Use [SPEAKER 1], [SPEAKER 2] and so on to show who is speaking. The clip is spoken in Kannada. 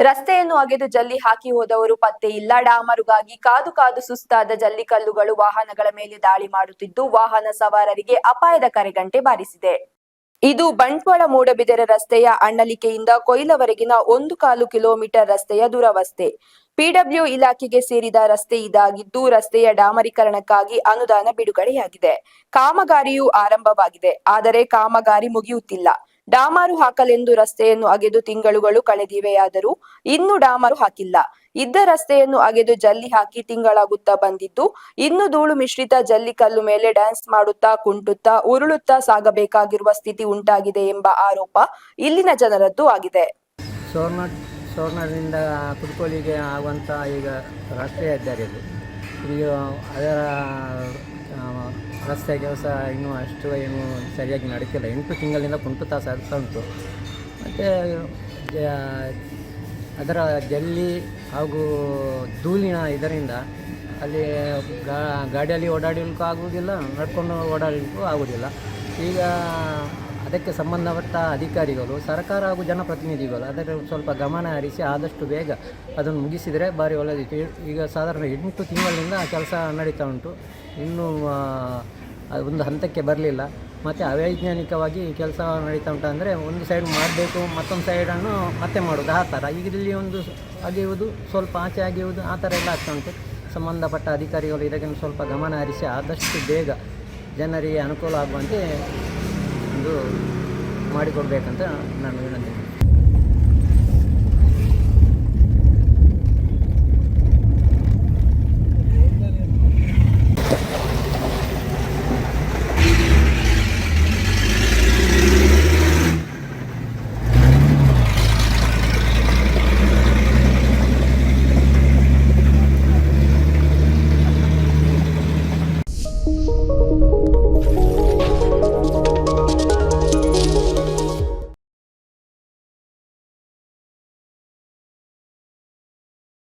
[SPEAKER 1] ರಸ್ತೆಯನ್ನು ಅಗೆದು ಜಲ್ಲಿ ಹಾಕಿ ಹೋದವರು ಪತ್ತೆ ಇಲ್ಲ. ಡಾಮರುಗಾಗಿ ಕಾದು ಕಾದು ಸುಸ್ತಾದ ಜಲ್ಲಿಕಲ್ಲುಗಳು ವಾಹನಗಳ ಮೇಲೆ ದಾಳಿ ಮಾಡುತ್ತಿದ್ದು, ವಾಹನ ಸವಾರರಿಗೆ ಅಪಾಯದ ಕರೆಗಂಟೆ ಬಾರಿಸಿದೆ. ಇದು ಬಂಟ್ವಾಳ ಮೂಡಬಿದರೆ ರಸ್ತೆಯ ಅಣ್ಣಲಿಕೆಯಿಂದ ಕೊಯ್ಲವರೆಗಿನ ಒಂದು ಕಾಲು ಕಿಲೋಮೀಟರ್ ರಸ್ತೆಯ ದುರವಸ್ಥೆ ಪಿಡಬ್ಲ್ಯೂ ಇಲಾಖೆಗೆ ಸೇರಿದ ರಸ್ತೆ ಇದಾಗಿದ್ದು, ರಸ್ತೆಯ ಡಾಮರೀಕರಣಕ್ಕಾಗಿ ಅನುದಾನ ಬಿಡುಗಡೆಯಾಗಿದೆ. ಕಾಮಗಾರಿಯು ಆರಂಭವಾಗಿದೆ, ಆದರೆ ಕಾಮಗಾರಿ ಮುಗಿಯುತ್ತಿಲ್ಲ. ಡಾಮಾರು ಹಾಕಲೆಂದು ರಸ್ತೆಯನ್ನು ಅಗೆದು ತಿಂಗಳುಗಳು ಕಳೆದಿವೆಯಾದರೂ ಇನ್ನೂ ಡಾಮರು ಹಾಕಿಲ್ಲ. ಇದ್ದ ರಸ್ತೆಯನ್ನು ಅಗೆದು ಜಲ್ಲಿ ಹಾಕಿ ತಿಂಗಳಾಗುತ್ತಾ ಬಂದಿದ್ದು, ಇನ್ನು ಧೂಳು ಮಿಶ್ರಿತ ಜಲ್ಲಿ ಕಲ್ಲು ಮೇಲೆ ಡ್ಯಾನ್ಸ್ ಮಾಡುತ್ತಾ, ಕುಂಟುತ್ತಾ, ಉರುಳುತ್ತಾ ಸಾಗಬೇಕಾಗಿರುವ ಸ್ಥಿತಿ ಉಂಟಾಗಿದೆ ಎಂಬ ಆರೋಪ ಇಲ್ಲಿನ ಜನರದ್ದು ಆಗಿದೆ.
[SPEAKER 2] ಸೋರ್ನ, ಸೋರ್ನದಿಂದ ಕುಡ್ಕೋಲಿಗೆ ಆಗುವಂಥ ಈಗ ರಸ್ತೆ ಇದು ಅದರ ರಸ್ತೆ ಕೆಲಸ ಇನ್ನೂ ಅಷ್ಟು ಏನು ಸರಿಯಾಗಿ ನಡೀತಿಲ್ಲ. ಎಂಟು ತಿಂಗಳಿಂದ ಕುಂಟು ತಾಸು ಆಗ್ತಾ ಉಂಟು. ಮತ್ತು ಅದರ ಜಲ್ಲಿ ಹಾಗೂ ಧೂಳಿನ ಇದರಿಂದ ಅಲ್ಲಿ ಗಾಡಿಯಲ್ಲಿ ಓಡಾಡಲಿಕ್ಕೂ ಆಗುವುದಿಲ್ಲ, ನಡ್ಕೊಂಡು ಓಡಾಡಲಿಕ್ಕೂ ಆಗುವುದಿಲ್ಲ. ಈಗ ಅದಕ್ಕೆ ಸಂಬಂಧಪಟ್ಟ ಅಧಿಕಾರಿಗಳು, ಸರ್ಕಾರ ಹಾಗೂ ಜನಪ್ರತಿನಿಧಿಗಳು ಅದರ ಸ್ವಲ್ಪ ಗಮನ ಹರಿಸಿ ಆದಷ್ಟು ಬೇಗ ಅದನ್ನು ಮುಗಿಸಿದರೆ ಭಾರಿ ಒಳ್ಳೆಯದಿತ್ತು. ಈಗ ಸಾಧಾರಣ ಎಂಟು ತಿಂಗಳಿಂದ ಕೆಲಸ ನಡೀತಾ ಉಂಟು. ಇನ್ನೂ ಒಂದು ಹಂತಕ್ಕೆ ಬರಲಿಲ್ಲ. ಮತ್ತು ಅವೈಜ್ಞಾನಿಕವಾಗಿ ಕೆಲಸ ನಡೀತಾ ಉಂಟು ಅಂದರೆ ಒಂದು ಸೈಡ್ ಮಾಡಬೇಕು ಮತ್ತೊಂದು ಸೈಡನ್ನು ಮತ್ತೆ ಮಾಡೋದು ಆ ಥರ. ಈಗ ಇಲ್ಲಿ ಒಂದು ಅಗೆಯುವುದು ಸ್ವಲ್ಪ ಆಚೆ ಆಗಿರುವುದು, ಆ ಥರ ಎಲ್ಲ ಆಗ್ತಾ ಉಂಟು. ಸಂಬಂಧಪಟ್ಟ ಅಧಿಕಾರಿಗಳು ಇದಕ್ಕೆ ಸ್ವಲ್ಪ ಗಮನ ಹರಿಸಿ ಆದಷ್ಟು ಬೇಗ ಜನರಿಗೆ ಅನುಕೂಲ ಆಗುವಂತೆ ಒಂದು ಮಾಡಿಕೊಡ್ಬೇಕಂತ ನಾನು ವಿನಂತಿ